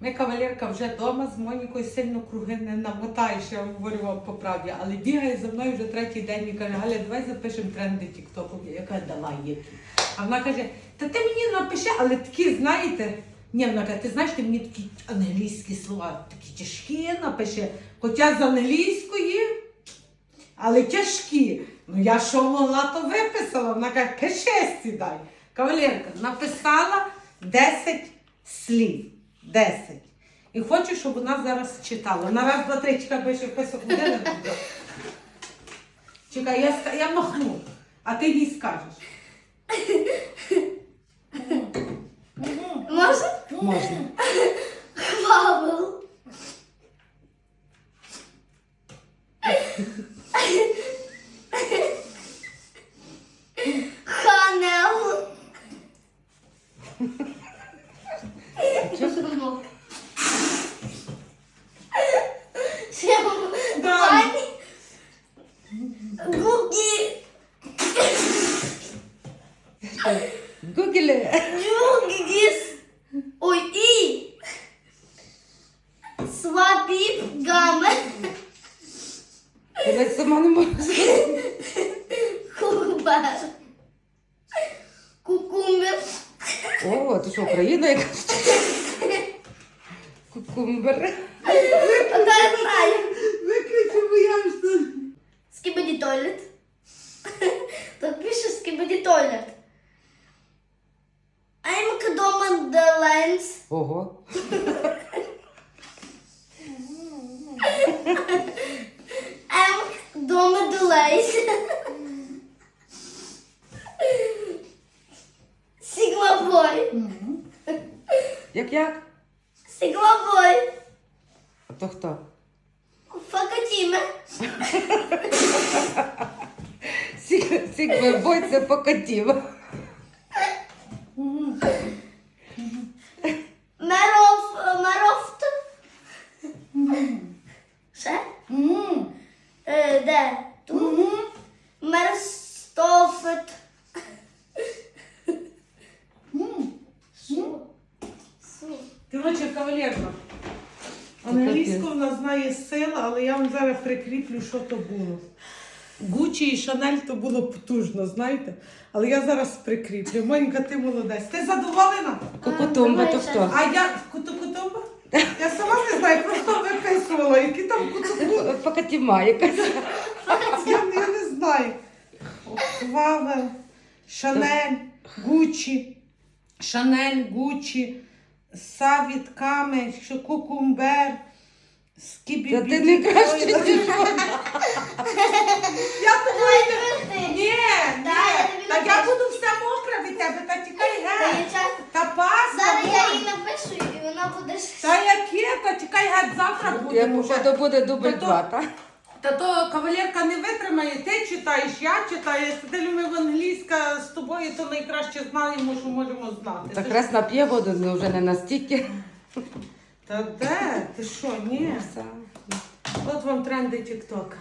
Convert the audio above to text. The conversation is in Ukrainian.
Ми кавалерка вже вдома з Монікою сильно круги не намотаєш, я говорю вам по правді, але бігає за мною вже третій день і каже, Галя, давай запишемо тренди Тіктоку. Я кажу, давай які. А вона каже, та ти мені напиши, але такі, знаєте, ні, вона каже, ти знаєш, ти мені такі англійські слова, такі тяжкі напиши. Хоча з англійської, але тяжкі. Ну я що могла, то виписала. Вона каже, пиши сідай. Кавалерка, написала 10 слів. 10. І хочу, щоб вона зараз читала. На раз, два, три, чекай, бо ще писок буде не буде. Чекай, я, я махну, а ти їй скажеш. Можна? Можна. Бабл. Гугли. Югис. Ой, и. Свапип гаме. Я сама не можу. Кубер. Кукумбер. О, ти що, Україна якась? Кукумбер. Та знаю. Ого. I'm дома. Sigma boy. Як як? Sigma. А то хто? Факатіме. Сігма бой це покатів. Меров, мерофт. Ще? Е, Де? Тут? Мерстофет. Що? Що? Коротше, кавалерка. Англійську вона знає сила, але я вам зараз прикріплю, що то було. Гучі і Шанель то було потужно, знаєте? Але я зараз прикріплю. Монька, ти молодець. Ти задоволена? Кукутумба то хто? А я куту-кутумба? Я сама не знаю, просто виписувала, які там куту Покатіма якась. Я, я не знаю. Вавел, Шанель, Гучі, Шанель, Гучі, Савіт Каме, що Кукумбер, Скібі. Та ти не краще, ніж Я тобою не... Ні, я ні. тобі Та я буду вся мокра від тебе, та тікай геть. Та паска. Зараз я їй напишу і вона буде. Та яке, та тікай геть, завтра буде. Я мушу, то буде дубль два, так? Та то кавалерка не витримає, ти читаєш, я читаю, сидимо ми в англійська з тобою, то найкраще знаємо, що можемо знати. Та Ти нап'є п'є воду, ну вже не настільки. Та де? Ти що, ні? От вам тренди Тік-Тока.